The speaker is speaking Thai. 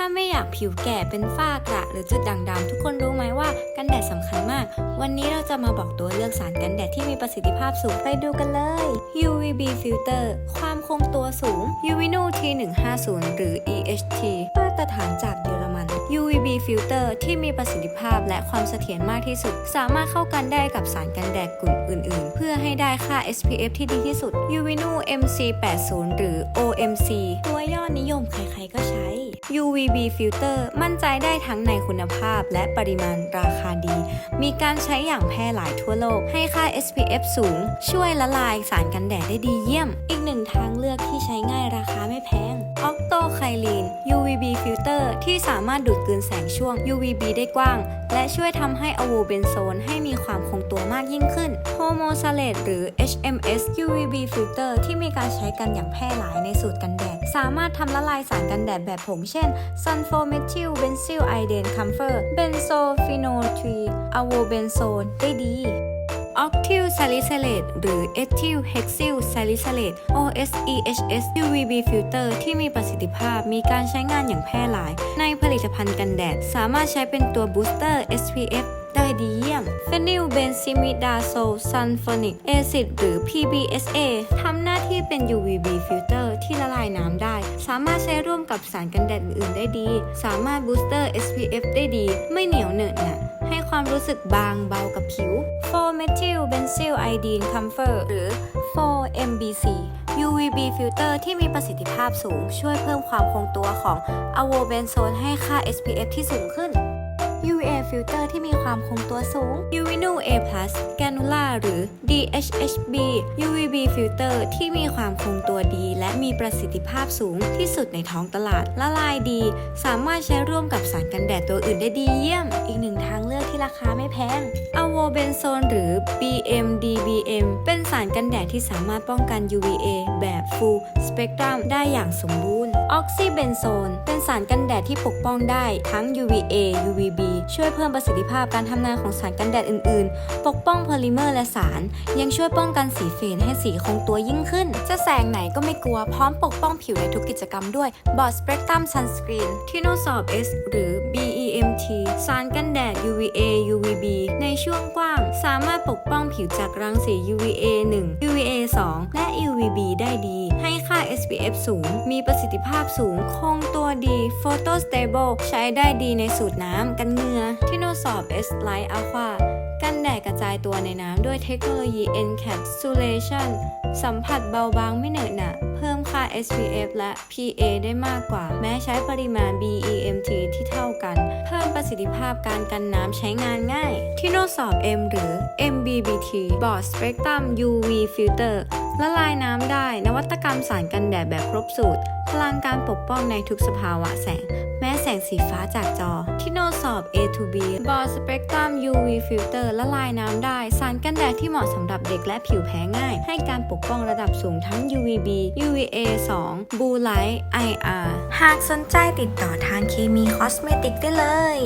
ถ้าไม่อยากผิวแก่เป็นฝ้ากระหรือจุดด่างดำทุกคนรู้ไหมว่ากันแดดสำคัญมาก วันนี้เราจะมาบอกตัวเลือกสารกันแดดที่มีประสิทธิภาพสูงไปดูกันเลย UVB filter ความคงตัวสูง UVNU T150 หรือ EHT มาตรฐานจากเ UVB filter ที่มีประสิทธิภาพและความเสถียรมากที่สุด สามารถเข้ากันได้กับสารกันแดดกลุ่มอื่นๆ เพื่อให้ได้ค่า SPF ที่ดีที่สุด UVNU MC80 หรือ OMC ตัวย่อนิยมใครๆก็ใช้ UVB filter มั่นใจได้ทั้งในคุณภาพและปริมาณราคาดี มีการใช้อย่างแพร่หลายทั่วโลก ให้ค่า SPF สูง ช่วยละลายสารกันแดดได้ดีเยี่ยม หนึ่งทางเลือกที่ใช้ง่ายราคาไม่แพง Octo k y l i n UVB filter ที่สามารถดูดกลืนแสงช่วง UVB ได้กว้าง และช่วยทำให้อะโวเบนโซนให้มีความคงตัวมากยิ่งขึ้น Homo s a l a t e หรือ HMS UVB filter ที่มีการใช้กันอย่างแพร่หลายในสูตรกันแดด สามารถทำละลายสารกันแดดแบบผงเช่น Sunfomethyl Benzyl Idene Camphor Benzophenol 3 Avobenzone ได้ดี Octyl salicylate หรือ Ethyl hexyl salicylate OSEHS UVB filter ที่มีประสิทธิภาพมีการใช้งานอย่างแพร่หลาย ในผลิตภัณฑ์กันแดด สามารถใช้เป็นตัว booster SPF ได้ดีเยี่ยม Phenyl benzimidazole sulfonic acid หรือ PBSA ทำหน้าที่เป็น UVB filter ที่ละลายน้ำได้ สามารถใช้ร่วมกับสารกันแดดอื่นๆได้ดี สามารถ booster SPF ได้ดี ไม่เหนียวเหนอะหนะ ความรู้สึกบางเบากับผิว 4-methyl benzyl iodine camphor หรือ 4-MBC UVB filter ที่มีประสิทธิภาพสูง ช่วยเพิ่มความคงตัวของอโวเบนโซนให้ค่า SPF ที่สูงขึ้น UVA filter ที่มีความคงตัวสูง UVNU A+ Granula หรือ DHHB UVB filter ที่มีความคงตัวดี และมีประสิทธิภาพสูงที่สุดในท้องตลาด ละลายดี สามารถใช้ร่วมกับสารกันแดดตัวอื่นได้ดีเยี่ยม อีกหนึ่งทางเลือกที่ราคาไม่แพง Avobenzone หรือ BMDBM เป็นสารกันแดดที่สามารถป้องกัน UVA แบบ Full Spectrum ได้อย่างสมบูรณ์ Oxybenzone เป็นสารกันแดดที่ปกป้องได้ทั้ง UVA UVB ช่วยเพิ่มประสิทธิภาพการทำงานของสารกันแดดอื่นๆ ปกป้องโพลิเมอร์และสาร ยังช่วยป้องกันสีเฟนให้สีคงตัวยิ่งขึ้น จะแสงไหนก็ไม่กลัวพร้อมปกป้องผิวในทุกกิจกรรมด้วย b o d Spectrum Sunscreen t i n o s o r b S หรือ BEMT สารกันแดด UVA UVB ในช่วงกว้าง สามารถปกป้องผิวจากรังสี UVA 1 UVA 2 และ UVB ได้ดี ให้ค่า SPF สูง มีประสิทธิภาพสูง คงตัวดี Photo Stable ใช้ได้ดีในสูตรน้ำกันเหงื่อที่โนสอบ S Light Aqua กันแดดกระจายตัวในน้ำด้วยเทคโนโลยี Encapsulation สัมผัสเบาบางไม่เหนอะหนะ เพิ่มค่า SPF และ PA ได้มากกว่า แม้ใช้ปริมาณ BEMT ที่เท่ากัน เพิ่มประสิทธิภาพการกันน้ำใช้งานง่าย ที่โนสอบ M หรือ MBBT Broad Spectrum UV Filter ละลายน้ำได้นวัตกรรมสารกันแดดแบบครบสูตร พลังการปกป้องในทุกสภาวะแสง แม้แสงสีฟ้าจากจอ ที่โนสอบ A to B Broad Spectrum UV Filter ละลายน้ำได้ สารกันแดดที่เหมาะสำหรับเด็กและผิวแพ้ง่าย ให้การปกป้องระดับสูงทั้ง UVB UVA 2 Blue Light IR หากสนใจติดต่อทางเคมีคอสเมติกได้เลย